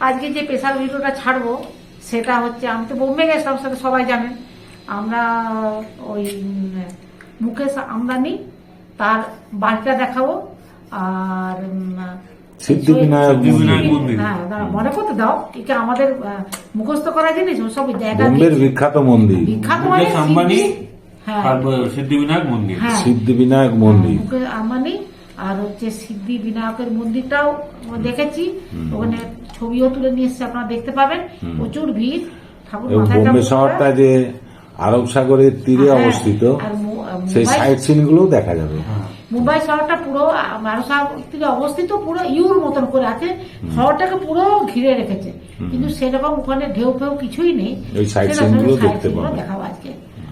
আজকে যে স্পেশাল ভিডিওটা ছাড়বো সেটা হচ্ছে আমি তো বোম্বে গেছিলাম সেটা সবাই জানেন। আমরা ওই মুকেশ আমদানি তার বাড়িটা দেখাবো। আর সিদ্ধিবিনায়ক সিদ্ধিবিনায়ক। হ্যাঁ মনে করতে দাও এটা আমাদের মুখস্থ করা জিনিস সব জায়গা বিখ্যাত মন্দির। বিখ্যাত মানে আম্বানি সিদ্ধি- হ্যাঁ সিদ্ধিবিনায়ক মন্দির। হ্যাঁ। সিদ্ধিবিনায়ক মন্দির। মুকেশ আম্বানি আর হচ্ছে সিদ্ধি বিনায়কের মন্দিরটাও দেখেছি। ওখানে ছবিও তুলে নিয়ে এসছে আপনারা দেখতে পাবেন। প্রচুর ভিড়। ঠাকুর বোম্বে শহরটা যে আরব সাগরের তীরে হ্যাঁ, অবস্থিত সেই মুম্বাই- সাইট সিন গুলোও দেখা যাবে। হ্যাঁ। মুম্বাই শহরটা পুরো মারসা থেকে অবস্থিত পুরো ইউর মতন করে আছে। শহরটাকে পুরো ঘিরে রেখেছে। কিন্তু সেরকম ওখানে ঢেউ ফেউ কিছুই নেই। ওই সেটা scene গুলো দেখতে পাবেন। দেখাবো আজকে।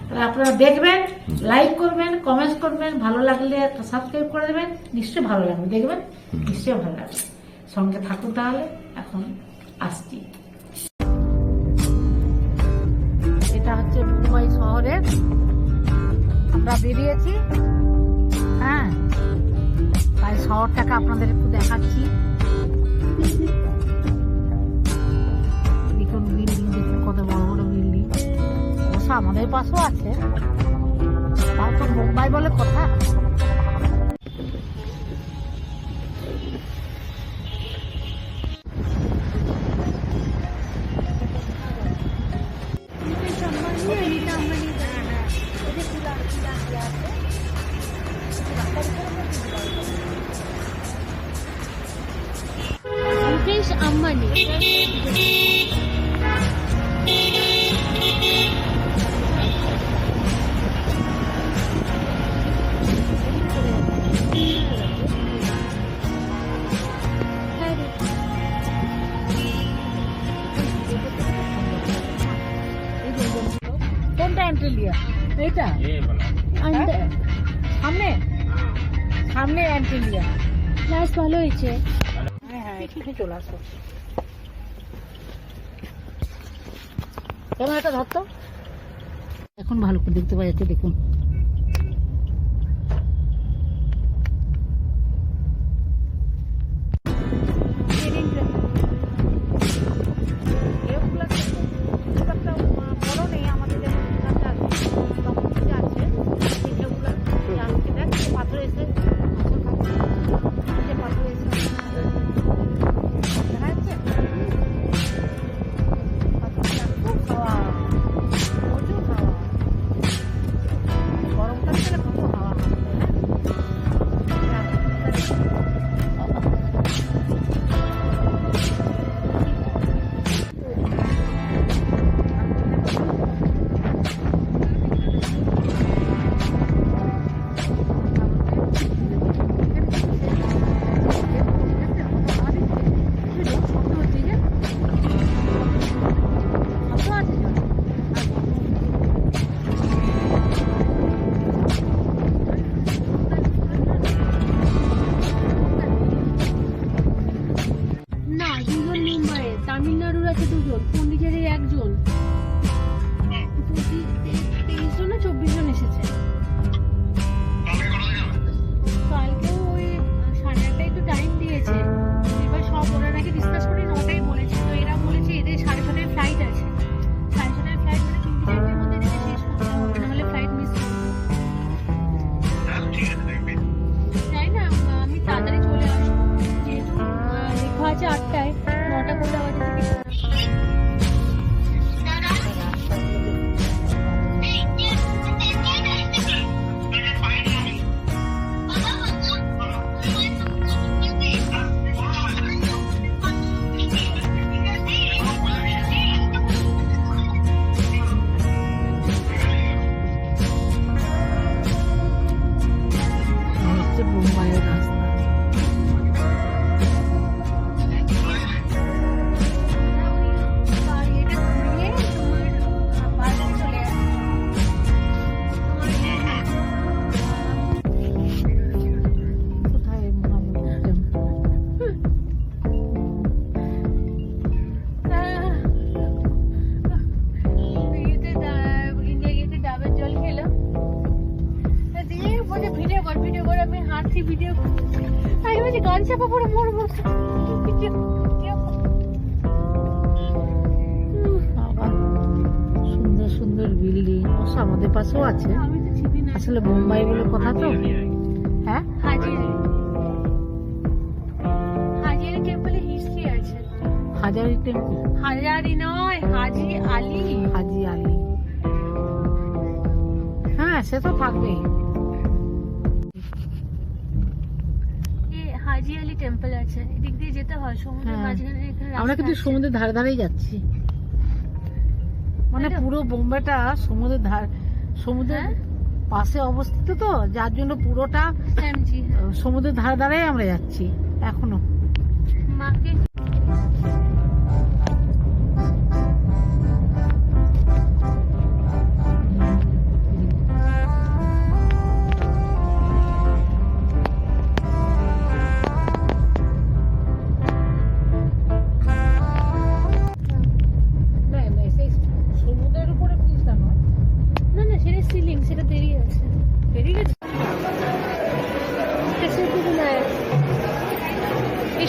তাহলে আপনারা দেখবেন লাইক করবেন কমেন্ট করবেন ভালো লাগলে সাবস্ক্রাইব করে দেবেন। নিশ্চয়ই ভালো লাগবে দেখবেন? নিশ্চয়ই ভালো লাগবে। সঙ্গে থাকুন তাহলে, এখন আসছি। এটা হচ্ছে মুম্বাই শহরের, আমরা বেরিয়েছি। হ্যাঁ তাই শহরটাকে আপনাদের একটু দেখাচ্ছি। দেখুন বিল্ডিং দেখুন কত বড় বড় বিল্ডিং অবশ্য আমাদের পাশেও আছে। তাও তো মুম্বাই বলে কথা। কোনটা অ্যান্টেলিয়া এটা আন্ডার সামনে? সামনে অ্যান্টেলিয়া ক্লাস ভালো হয়েছে। হ্যাঁ হ্যাঁ এখানে চলে আসো। এটা ধরতো এখন ভালো করে দেখতে পাওয়া যাচ্ছে দেখুন। তামিলনাড়ুর আছে দুজন পন্ডিচেরির একজন। তেইশ জন না চব্বিশ জন এসেছে। আমি হাঁটছি ভিডিও আমি বলছি গান চাপা পরে মরবো সুন্দর সুন্দর বিল্ডিং। আমাদের পাশেও আছে। আসলে বোম্বাই বলে কথা তো। হ্যাঁ? হাজারি। টেম্পলে হিস্ট্রি আছে। হাজারি হাজারি নয় হাজি হাজি হ্যাঁ সে তো থাকবেই। এ হাজি আলী টেম্পল আছে এদিক দিয়ে যেতে হয় সমুদ্রের হ্যাঁ। মাঝখানে এখানে আমরা কিন্তু আছে। সমুদ্রের ধারে ধারেই যাচ্ছি মানে তাই তো? পুরো বোম্বেটা সমুদ্রের ধার সমুদ্রের হ্যাঁ? পাশে অবস্থিত তো যার জন্য পুরোটা হ্যাঁ। আহ, সমুদ্রের ধারে ধারেই আমরা যাচ্ছি এখনও মাকে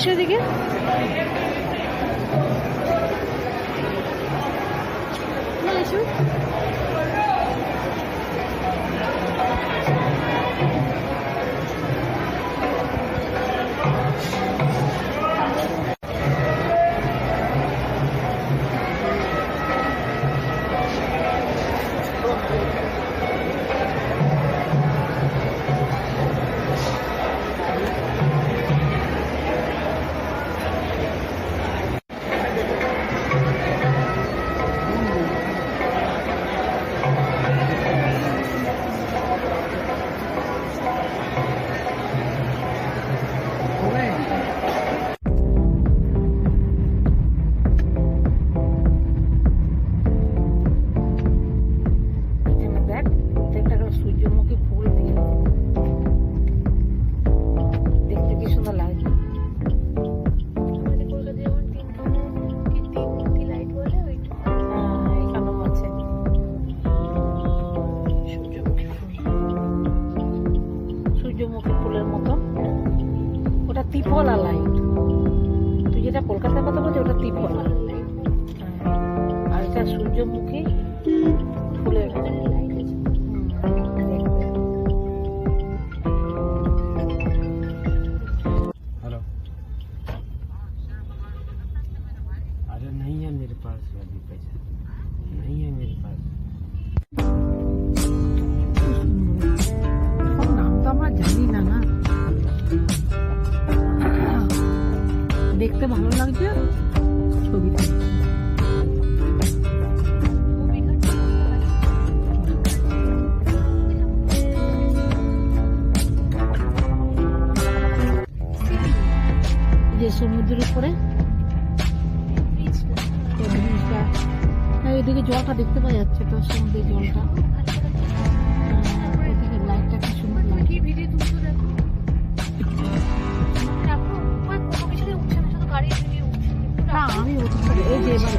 এসো যেটা কলকাতার কথা বলছিস ওটা তিপলা লাইট হ্যাঁ। আর এটা সূর্যমুখী ফুলের মতো। লাইট আছে হুম, দেখতে। हेलो अरे नहीं है मेरे पास अभी पैसा এদিকে জলটা দেখতে পাওয়া যাচ্ছে তো সমুদ্রের জলটা। এদিকে সুন্দর দেখো? আমি ওদিকে এই যে এবার